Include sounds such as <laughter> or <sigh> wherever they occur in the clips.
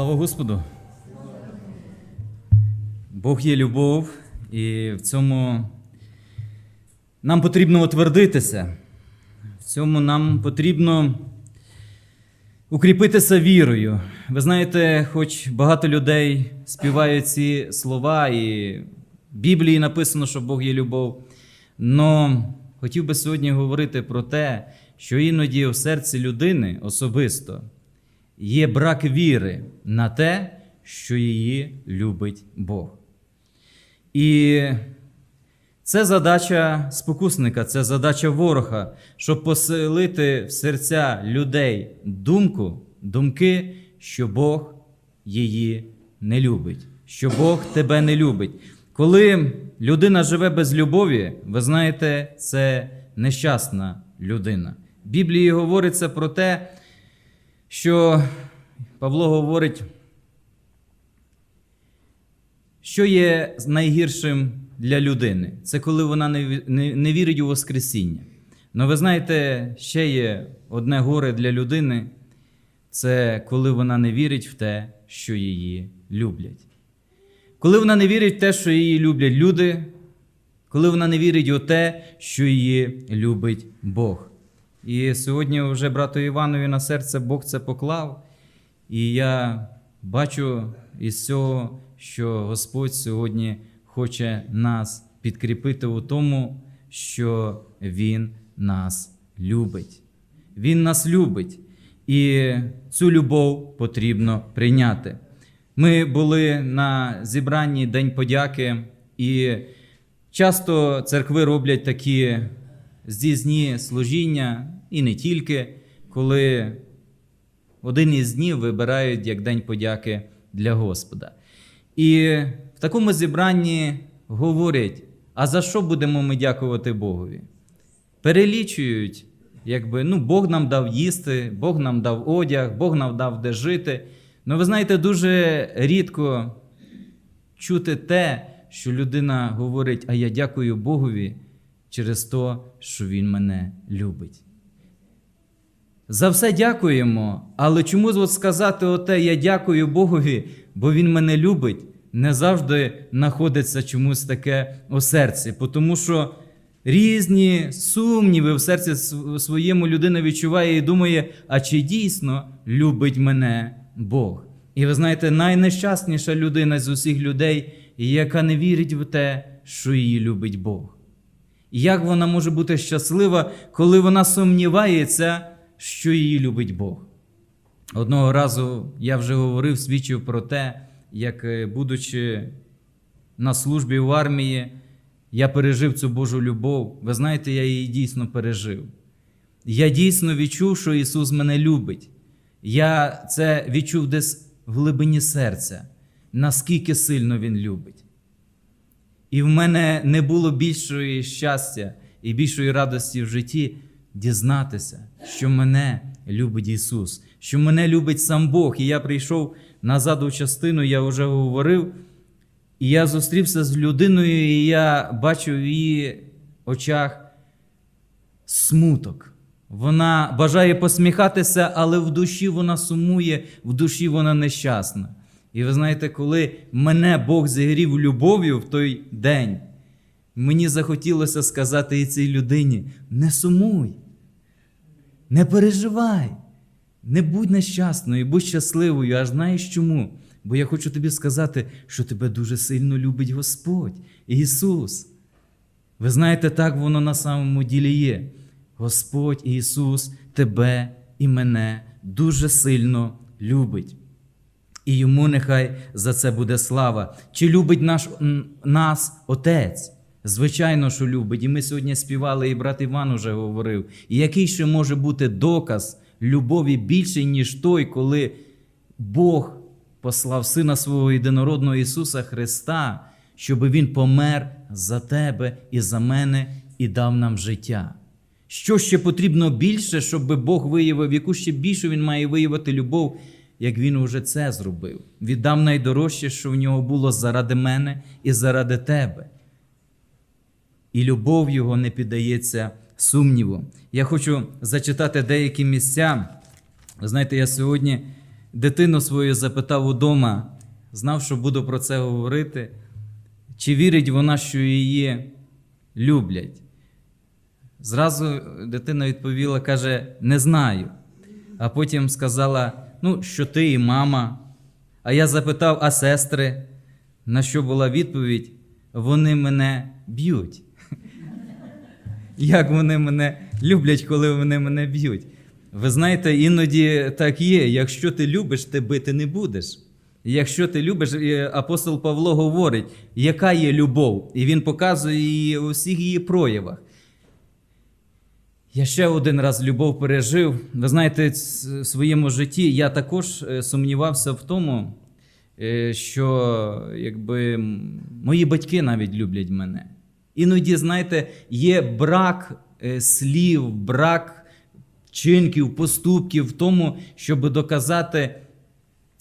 Слава Господу! Бог є любов, і в цьому нам потрібно утвердитися. В цьому нам потрібно укріпитися вірою. Ви знаєте, хоч багато людей співають ці слова, і в Біблії написано, що Бог є любов. Но хотів би сьогодні говорити про те, що іноді в серці людини особисто є брак віри на те, що її любить Бог. І це задача спокусника, це задача ворога, щоб поселити в серця людей думку, думки, що Бог її не любить, що Бог тебе не любить. Коли людина живе без любові, ви знаєте, це нещасна людина. В Біблії говориться про те, що Павло говорить, що є найгіршим для людини? Це коли вона не, ві- не, не вірить у Воскресіння. Ну, ви знаєте, ще є одне горе для людини це коли вона не вірить в те, що її люблять. Коли вона не вірить в те, що її люблять люди, коли вона не вірить у те, що її любить Бог. І сьогодні вже брату Іванові на серце Бог це поклав. І я бачу із цього, що Господь сьогодні хоче нас підкріпити у тому, що Він нас любить. Він нас любить, і цю любов потрібно прийняти. Ми були на зібранні День подяки, і часто церкви роблять такі здійсні служіння, і не тільки, коли один із днів вибирають як День подяки для Господа. І в такому зібранні говорять: а за що будемо ми дякувати Богові? Перелічують, якби ну, Бог нам дав їсти, Бог нам дав одяг, Бог нам дав де жити. Ну, ви знаєте, дуже рідко чути те, що людина говорить, а я дякую Богові через те, що Він мене любить. За все дякуємо, але чому от сказати оте я дякую Богові, бо Він мене любить, не завжди знаходиться чомусь таке у серці, тому що різні сумніви в серці своєму людина відчуває і думає, а чи дійсно любить мене Бог? І ви знаєте, найнещасніша людина з усіх людей, яка не вірить в те, що її любить Бог. І Як вона може бути щаслива, коли вона сумнівається, що її любить Бог? Одного разу я вже говорив, свідчив про те, як, е, будучи на службі в армії, я пережив цю Божу любов. Ви знаєте, я її дійсно пережив. Я дійсно відчув, що Ісус мене любить. Я це відчув десь в глибині серця, наскільки сильно Він любить. І в мене не було більшої щастя і більшої радості в житті дізнатися, що мене любить Ісус, що мене любить сам Бог. І я прийшов назад у частину, я вже говорив, і я зустрівся з людиною, і я бачу в її очах смуток. Вона бажає посміхатися, але в душі вона сумує, в душі вона нещасна. І ви знаєте, коли мене Бог зігрів любов'ю в той день, мені захотілося сказати і цій людині: не сумуй, не переживай, не будь нещасною, будь щасливою. Аж знаєш чому? Бо я хочу тобі сказати, що тебе дуже сильно любить Господь, Ісус. Ви знаєте, так воно на самому ділі є. Господь Ісус тебе і мене дуже сильно любить. І йому нехай за це буде слава. Чи любить наш, нас Отець? Звичайно, що любить. І ми сьогодні співали, і брат Іван уже говорив. І який ще може бути доказ любові більший, ніж той, коли Бог послав Сина свого єдинородного Ісуса Христа, щоб Він помер за тебе і за мене і дав нам життя. Що ще потрібно більше, щоб Бог виявив, яку ще більше Він має виявити любов, як Він уже це зробив? Віддам найдорожче, що в нього було заради мене і заради тебе. І любов Його не піддається сумніву. Я хочу зачитати деякі місця. Ви знаєте, я сьогодні дитину свою запитав удома, знав, що буду про це говорити, чи вірить вона, що її люблять. Зразу дитина відповіла, каже, не знаю. А потім сказала, ну, що ти і мама. А я запитав, а сестри? На що була відповідь? Вони мене б'ють. Як вони мене люблять, коли вони мене б'ють? Ви знаєте, іноді так є. Якщо ти любиш, ти бити не будеш. Якщо ти любиш, апостол Павло говорить, яка є любов, і він показує її у всіх її проявах. Я ще один раз любов пережив. Ви знаєте, в своєму житті я також е, сумнівався в тому, е, що якби мої батьки навіть люблять мене. Іноді, знаєте, є брак е, слів, брак вчинків, поступків в тому, щоб доказати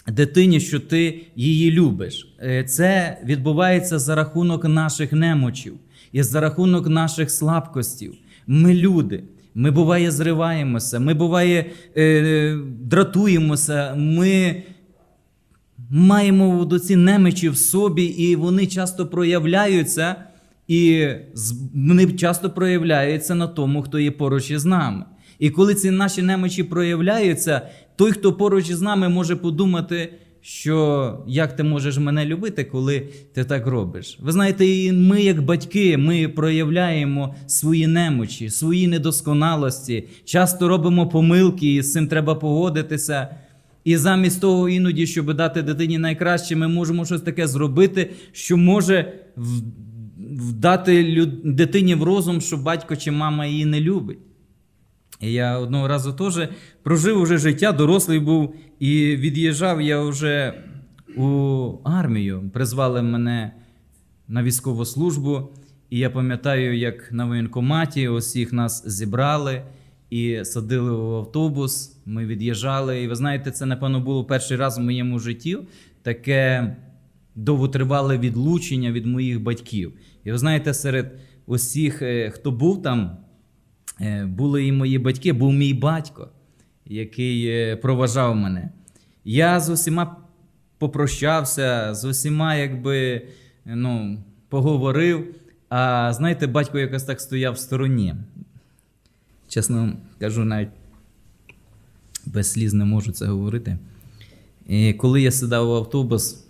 дитині, що ти її любиш. Це відбувається за рахунок наших немочів і за рахунок наших слабкостів. Ми люди. Ми буває зриваємося, ми буває е, дратуємося, ми маємо до ці немечі в собі, і вони часто проявляються, і вони часто проявляються на тому, хто є поруч із нами. І коли ці наші немочі проявляються, той, хто поруч із нами, може подумати, що як ти можеш мене любити, коли ти так робиш. Ви знаєте, і ми, як батьки, ми проявляємо свої немочі, свої недосконалості, часто робимо помилки, і з цим треба погодитися. І замість того, іноді, щоб дати дитині найкраще, ми можемо щось таке зробити, що може вдати дитині в розум, що батько чи мама її не любить. І я одного разу теж прожив уже життя, дорослий був, і від'їжджав я вже у армію. Призвали мене на військову службу. І я пам'ятаю, як на воєнкоматі усіх нас зібрали і садили в автобус. Ми від'їжджали. І ви знаєте, це, напевно, було перший раз в моєму житті таке довготривале відлучення від моїх батьків. І ви знаєте, серед усіх, е, хто був там, були і мої батьки, був мій батько, який е, проважав мене. Я з усіма попрощався, з усіма, якби ну, поговорив. А знаєте, батько якось так стояв в стороні. Чесно кажу, навіть без сліз не можу це говорити. І коли я сідав в автобус,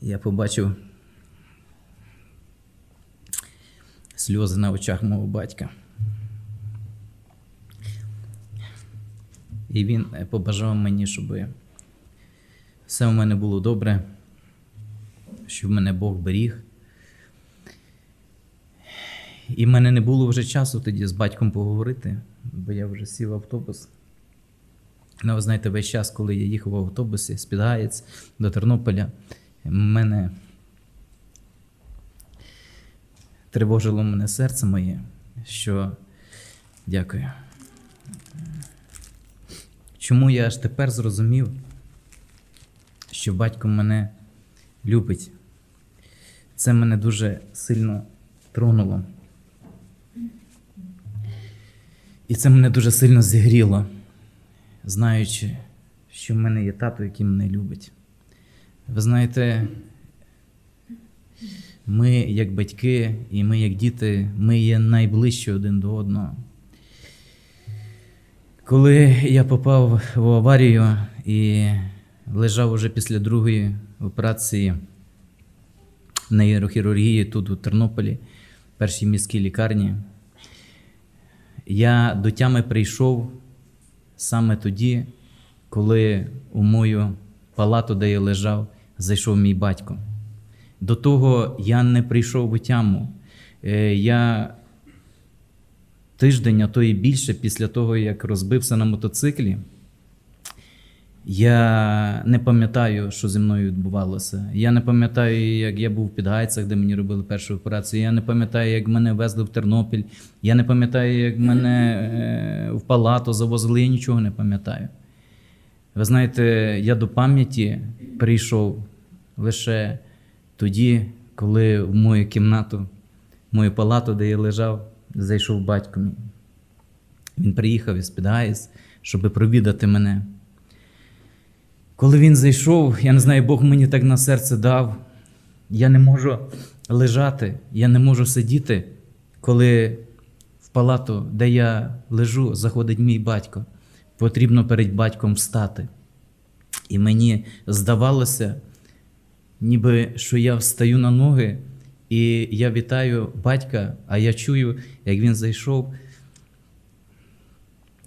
я побачив сльози на очах мого батька. І він е, побажав мені, щоб все в мене було добре, щоб мене Бог беріг. І в мене не було вже часу тоді з батьком поговорити, бо я вже сів в автобус. Ну, ви знаєте, весь час, коли я їхав в автобусі з Підгаєць до Тернополя, мене тривожило мене серце моє, що дякую. Чому я аж тепер зрозумів, що батько мене любить? Це мене дуже сильно тронуло. І це мене дуже сильно зігріло, знаючи, що в мене є тато, який мене любить. Ви знаєте, ми, як батьки, і ми, як діти, ми є найближчі один до одного. Коли я попав в аварію і лежав уже після другої операції нейрохірургії тут у Тернополі, в першій міській лікарні, я до тями прийшов саме тоді, коли у мою палату, де я лежав, зайшов мій батько. До того я не прийшов у тяму. Е, Я тиждень, а то і більше після того, як розбився на мотоциклі, я не пам'ятаю, що зі мною відбувалося. Я не пам'ятаю, як я був в Підгайцях, де мені робили першу операцію. Я не пам'ятаю, як мене везли в Тернопіль. Я не пам'ятаю, як мене е, в палату завозили. Я нічого не пам'ятаю. Ви знаєте, я до пам'яті прийшов лише тоді, коли в мою кімнату, в мою палату, де я лежав, зайшов батько мій. Він приїхав із Підгаїс, щоб провідати мене. Коли він зайшов, я не знаю, Бог мені так на серце дав. Я не можу лежати, я не можу сидіти, коли в палату, де я лежу, заходить мій батько. Потрібно перед батьком встати. І мені здавалося, ніби що я встаю на ноги, і я вітаю батька, а я чую, як він зайшов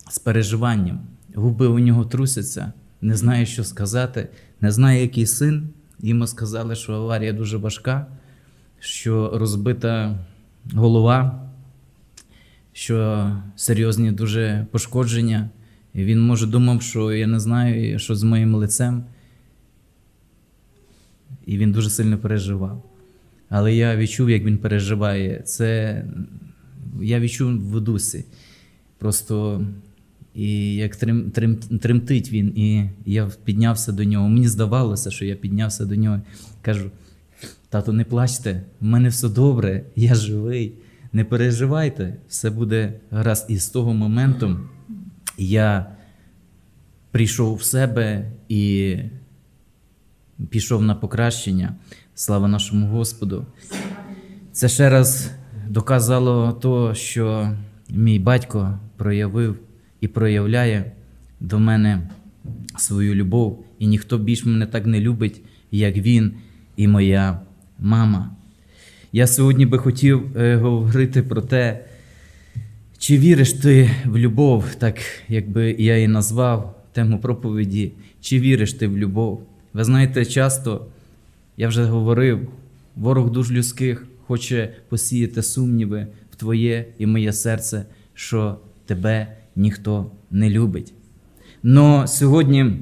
з переживанням. Губи у нього трусяться, не знає, що сказати, не знає, який син. Йому сказали, що аварія дуже важка, що розбита голова, що серйозні дуже пошкодження. І він може думав, що я не знаю, що з моїм лицем. І він дуже сильно переживав. Але я відчув, як він переживає. Це я відчув в дусі. Просто і як трим, трим, тремтить він, і я піднявся до нього. Мені здавалося, що я піднявся до нього. Кажу: тато, не плачте, в мене все добре, я живий. Не переживайте, все буде гаразд. І з того моменту я прийшов в себе і пішов на покращення. Слава нашому Господу. Це ще раз доказало то, що мій батько проявив і проявляє до мене свою любов, і ніхто більш мене так не любить, як він і моя мама. Я сьогодні би хотів е, говорити про те, чи віриш ти в любов, так якби я і назвав тему проповіді, чи віриш ти в любов? Ви знаєте, часто я вже говорив, ворог душ людських хоче посіяти сумніви в твоє і моє серце, що тебе ніхто не любить. Но сьогодні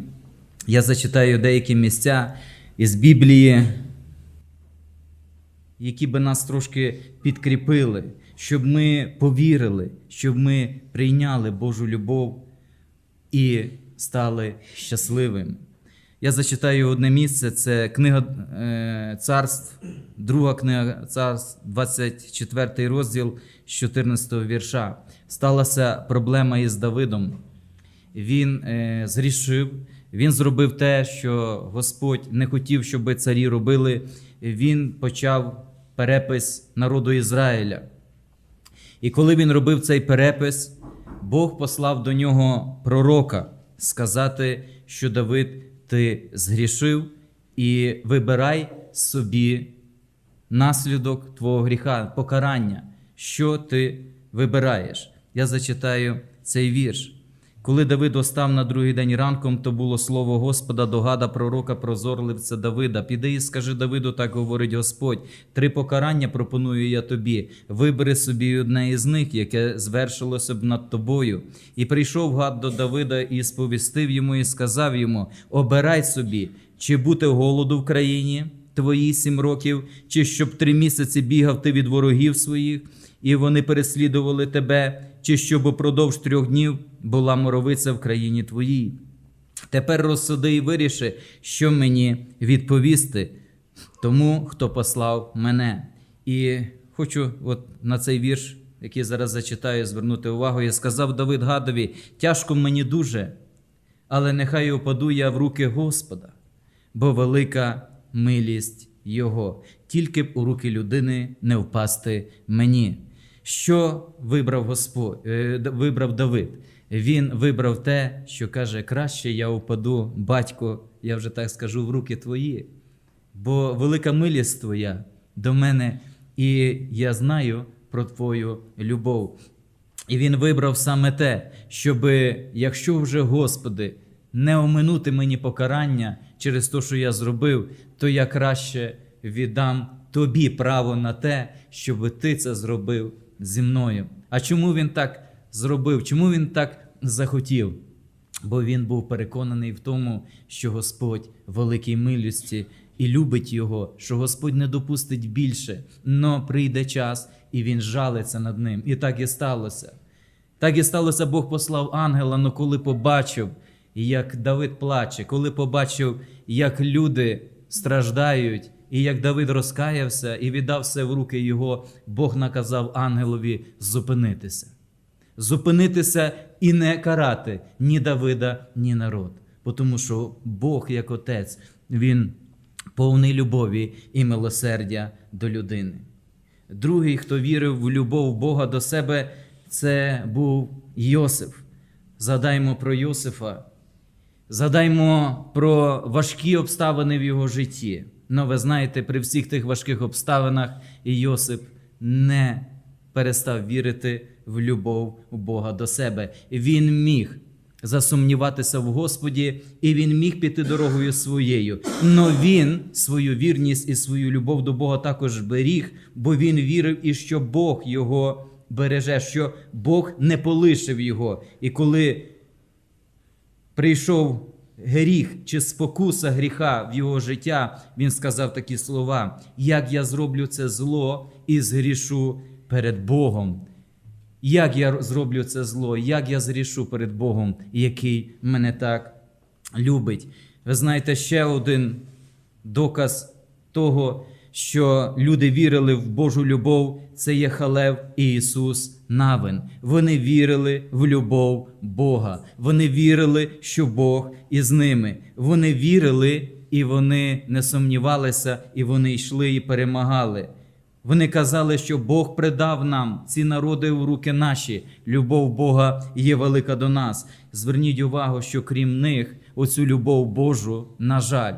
я зачитаю деякі місця із Біблії, які би нас трошки підкріпили, щоб ми повірили, щоб ми прийняли Божу любов і стали щасливими. Я зачитаю одне місце, це книга е, царств, друга книга царств, 24 розділ з 14 вірша. Сталася проблема із Давидом. Він е, зрішив, він зробив те, що Господь не хотів, щоб царі робили. Він почав перепис народу Ізраїля. І коли він робив цей перепис, Бог послав до нього пророка сказати, що Давид ти згрішив і вибирай собі наслідок твого гріха, покарання, що ти вибираєш. Я зачитаю цей вірш. Коли Давид остав на другий день ранком, то було слово Господа до гада пророка прозорливця Давида. Піди і скажи Давиду, так говорить Господь. Три покарання пропоную я тобі. Вибери собі одне із них, яке звершилося б над тобою. І прийшов гад до Давида і сповістив йому, і сказав йому: Обирай собі, чи бути голоду в країні твої сім років, чи щоб три місяці бігав ти від ворогів своїх, і вони переслідували тебе, чи щоб упродовж трьох днів була моровиця в країні твоїй. Тепер розсуди і виріши, що мені відповісти тому, хто послав мене. І хочу от на цей вірш, який зараз зачитаю, звернути увагу. Я сказав Давид Гадові: тяжко мені дуже, але нехай упаду я в руки Господа, бо велика милість Його, тільки б у руки людини не впасти мені. Що вибрав Господь, е, вибрав Давид? Він вибрав те, що каже: краще я упаду, батько, я вже так скажу, в руки твої, бо велика милість твоя до мене, і я знаю про твою любов. І він вибрав саме те, щоб, якщо вже, Господи, не оминути мені покарання через те, що я зробив, то я краще віддам тобі право на те, щоб ти це зробив зі мною. А чому він так зробив? Чому він так захотів? Бо він був переконаний в тому, що Господь великій милості і любить його, що Господь не допустить більше, но прийде час, і він жалиться над ним. І так і сталося. Так і сталося, Бог послав ангела, но коли побачив, як Давид плаче, коли побачив, як люди страждають, і як Давид розкаявся і віддав все в руки його, Бог наказав ангелові зупинитися. зупинитися і не карати ні Давида, ні народ. Тому що Бог, як Отець, Він повний любові і милосердя до людини. Другий, хто вірив в любов Бога до себе, це був Йосиф. Згадаймо про Йосифа, згадаймо про важкі обставини в його житті. Ну, ви знаєте, при всіх тих важких обставинах Йосип не перестав вірити в любов Бога до себе. Він міг засумніватися в Господі, і він міг піти дорогою своєю. Но він свою вірність і свою любов до Бога також беріг, бо він вірив і що Бог його береже, що Бог не полишив його. І коли прийшов гріх чи спокуса гріха в його життя, він сказав такі слова: як я зроблю це зло і згрішу перед Богом. Як я зроблю це зло, як я зрішу перед Богом, який мене так любить. Ви знаєте, ще один доказ того, що люди вірили в Божу любов, це є Халев і Ісус Навин. Вони вірили в любов Бога. Вони вірили, що Бог із ними. Вони вірили і вони не сумнівалися, і вони йшли і перемагали. Вони казали, що Бог придав нам ці народи у руки наші. Любов Бога є велика до нас. Зверніть увагу, що крім них, оцю любов Божу, на жаль,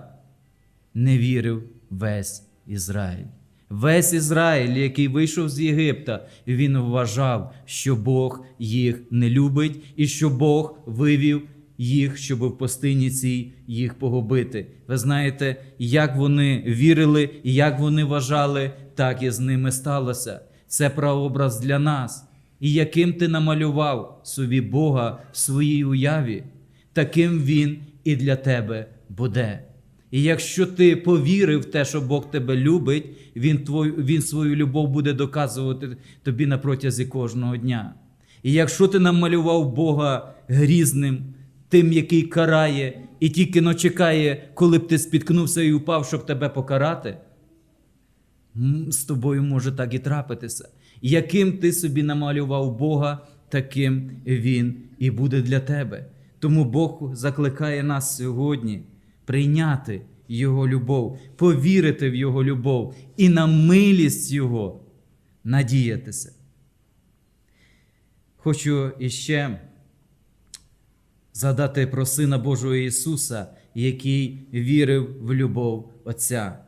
не вірив весь Ізраїль. Весь Ізраїль, який вийшов з Єгипта, він вважав, що Бог їх не любить і що Бог вивів їх, щоб в пустині цій їх погубити. Ви знаєте, як вони вірили, як вони вважали, так і з ними сталося. Це прообраз для нас. І яким ти намалював собі Бога в своїй уяві, таким Він і для тебе буде. І якщо ти повірив в те, що Бог тебе любить, Він, твою, він свою любов буде доказувати тобі на протязі кожного дня. І якщо ти намалював Бога грізним, тим, який карає, і тільки но чекає, коли б ти спіткнувся і упав, щоб тебе покарати, з тобою може так і трапитися. Яким ти собі намалював Бога, таким Він і буде для тебе. Тому Бог закликає нас сьогодні прийняти Його любов, повірити в Його любов і на милість Його надіятися. Хочу іще згадати про Сина Божого Ісуса, який вірив в любов Отця.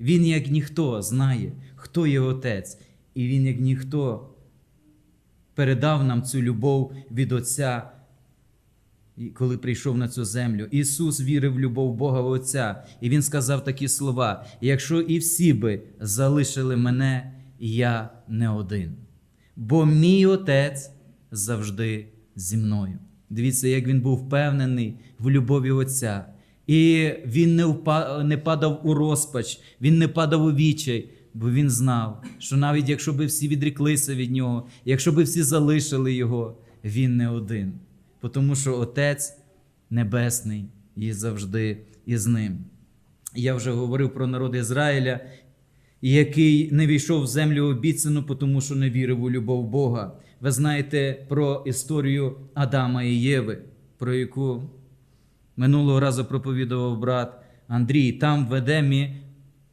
Він, як ніхто, знає, хто є Отець, і Він, як ніхто, передав нам цю любов від Отця, коли прийшов на цю землю. Ісус вірив в любов Бога Отця, і Він сказав такі слова: якщо і всі би залишили мене, я не один. Бо мій Отець завжди зі мною. Дивіться, як він був впевнений в любові Отця. І він не впа- не падав у розпач, він не падав у вічай, бо він знав, що навіть якщо би всі відріклися від нього, якщо би всі залишили його, він не один. Тому що Отець Небесний є завжди із ним. Я вже говорив про народ Ізраїля, який не війшов в землю обіцяну, тому що не вірив у любов Бога. Ви знаєте про історію Адама і Єви, про яку минулого разу проповідував брат Андрій. Там в Едемі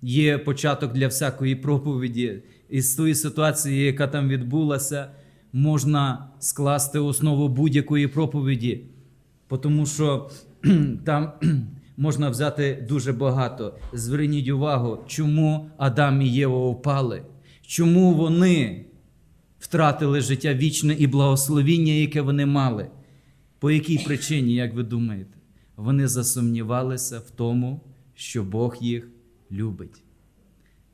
є початок для всякої проповіді. І з тої ситуації, яка там відбулася, можна скласти основу будь-якої проповіді, тому що <clears throat> там <clears throat> можна взяти дуже багато. Зверніть увагу, чому Адам і Єва впали, чому вони втратили життя вічне і благословіння, яке вони мали. По якій причині, як ви думаєте? Вони засумнівалися в тому, що Бог їх любить.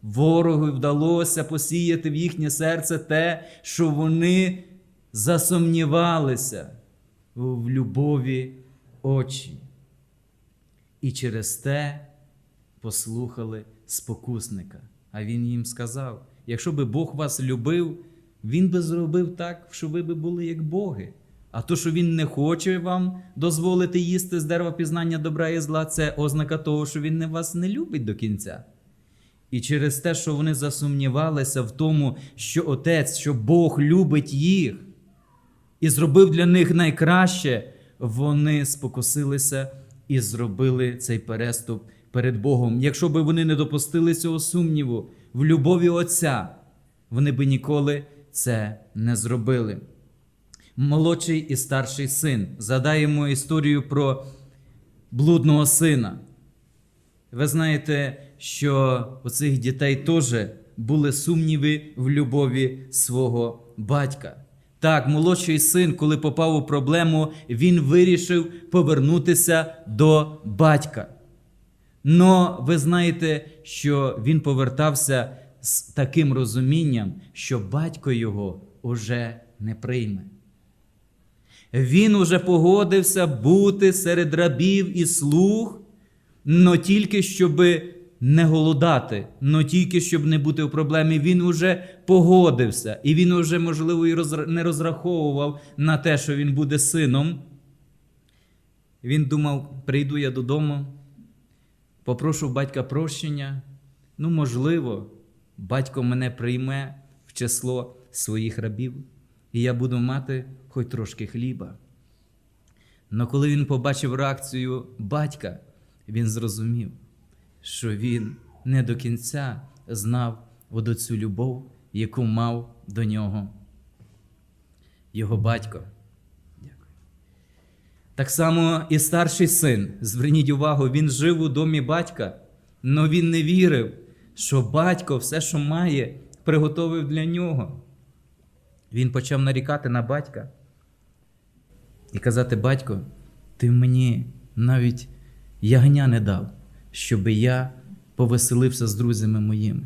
Ворогу вдалося посіяти в їхнє серце те, що вони засумнівалися в любові очі. І через те послухали спокусника. А він їм сказав: якщо би Бог вас любив, Він би зробив так, що ви би були як Боги. А то, що Він не хоче вам дозволити їсти з дерева пізнання добра і зла, це ознака того, що Він вас не любить до кінця. І через те, що вони засумнівалися в тому, що Отець, що Бог любить їх, і зробив для них найкраще, вони спокусилися і зробили цей переступ перед Богом. Якщо б вони не допустили цього сумніву в любові Отця, вони би ніколи це не зробили. Молодший і старший син. Задаємо історію про блудного сина. Ви знаєте, що у цих дітей теж були сумніви в любові свого батька. Так, молодший син, коли попав у проблему, він вирішив повернутися до батька. Но ви знаєте, що він повертався з таким розумінням, що батько його уже не прийме. Він уже погодився бути серед рабів і слуг, но тільки щоб не голодати, но тільки щоб не бути в проблемі. Він уже погодився, і він уже, можливо, і не розраховував на те, що він буде сином. Він думав: прийду я додому, попрошу батька прощення. Ну, можливо, батько мене прийме в число своїх рабів, і я буду мати хоч трошки хліба. Но коли він побачив реакцію батька, він зрозумів, що він не до кінця знав цю любов, яку мав до нього його батько. Так само і старший син, зверніть увагу, він жив у домі батька, але він не вірив, що батько все, що має, приготовив для нього. Він почав нарікати на батька і казати: батько, ти мені навіть ягня не дав, щоб я повеселився з друзями моїми.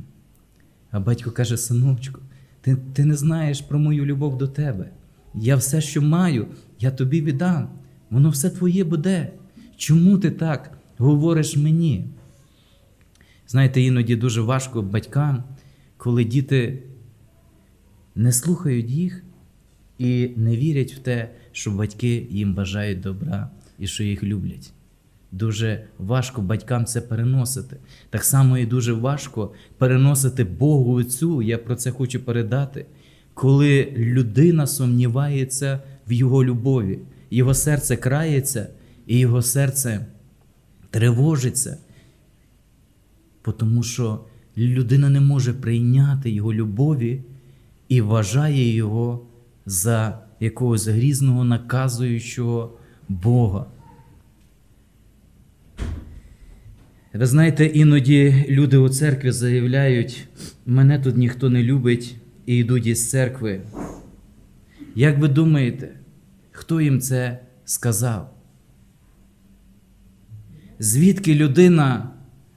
А батько каже: Синочку, ти, ти не знаєш про мою любов до тебе. Я все, що маю, я тобі віддам. Воно все твоє буде. Чому ти так говориш мені? Знаєте, іноді дуже важко батькам, коли діти не слухають їх і не вірять в те, що батьки їм бажають добра і що їх люблять. Дуже важко батькам це переносити. Так само і дуже важко переносити Богу Отцю, я про це хочу передати, коли людина сумнівається в Його любові, його серце крається, і його серце тривожиться, тому що людина не може прийняти Його любові і вважає Його за якогось грізного наказуючого Бога. Ви знаєте, іноді люди у церкві заявляють, мене тут ніхто не любить і йдуть із церкви. Як ви думаєте, хто їм це сказав? Звідки людина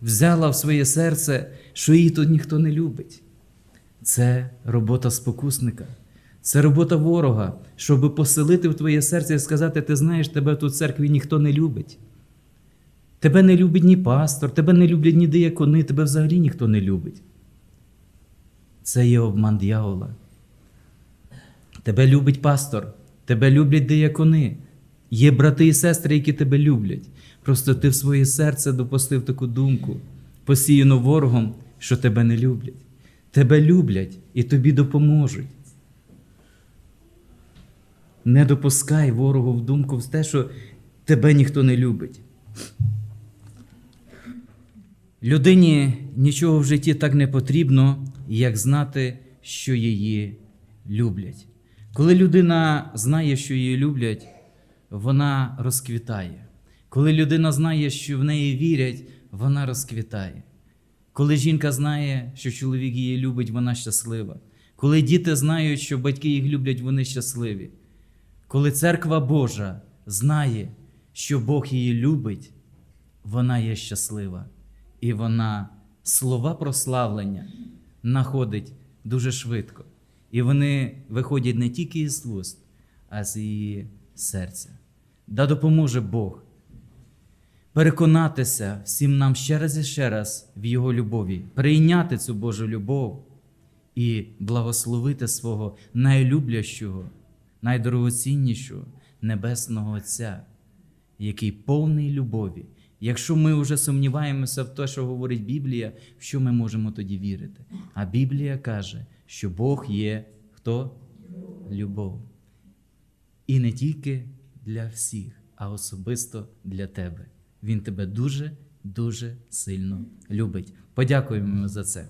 взяла в своє серце, що її тут ніхто не любить? Це робота спокусника, це робота ворога, щоб поселити в твоє серце і сказати: ти знаєш, тебе тут в церкві ніхто не любить. Тебе не любить ні пастор, тебе не люблять ні диякони, тебе взагалі ніхто не любить. Це є обман дьявола. Тебе любить пастор, тебе люблять диякони. Є брати і сестри, які тебе люблять. Просто ти в своє серце допустив таку думку, посіяну ворогом, що тебе не люблять. Тебе люблять і тобі допоможуть. Не допускай ворогу в думку в те, що тебе ніхто не любить. Людині нічого в житті так не потрібно, як знати, що її люблять. Коли людина знає, що її люблять, вона розквітає. Коли людина знає, що в неї вірять, вона розквітає. Коли жінка знає, що чоловік її любить, вона щаслива. Коли діти знають, що батьки їх люблять, вони щасливі. Коли церква Божа знає, що Бог її любить, вона є щаслива. І вона слова прославлення знаходить дуже швидко. І вони виходять не тільки із вуст, а з її серця. Да допоможе Бог переконатися всім нам ще раз і ще раз в Його любові, прийняти цю Божу любов і благословити свого найлюблящого, найдорогоціннішого Небесного Отця, який повний любові. Якщо ми вже сумніваємося в те, що говорить Біблія, в що ми можемо тоді вірити? А Біблія каже, що Бог є хто? Любов. І не тільки для всіх, а особисто для тебе. Він тебе дуже, дуже сильно любить. Подякуємо за це.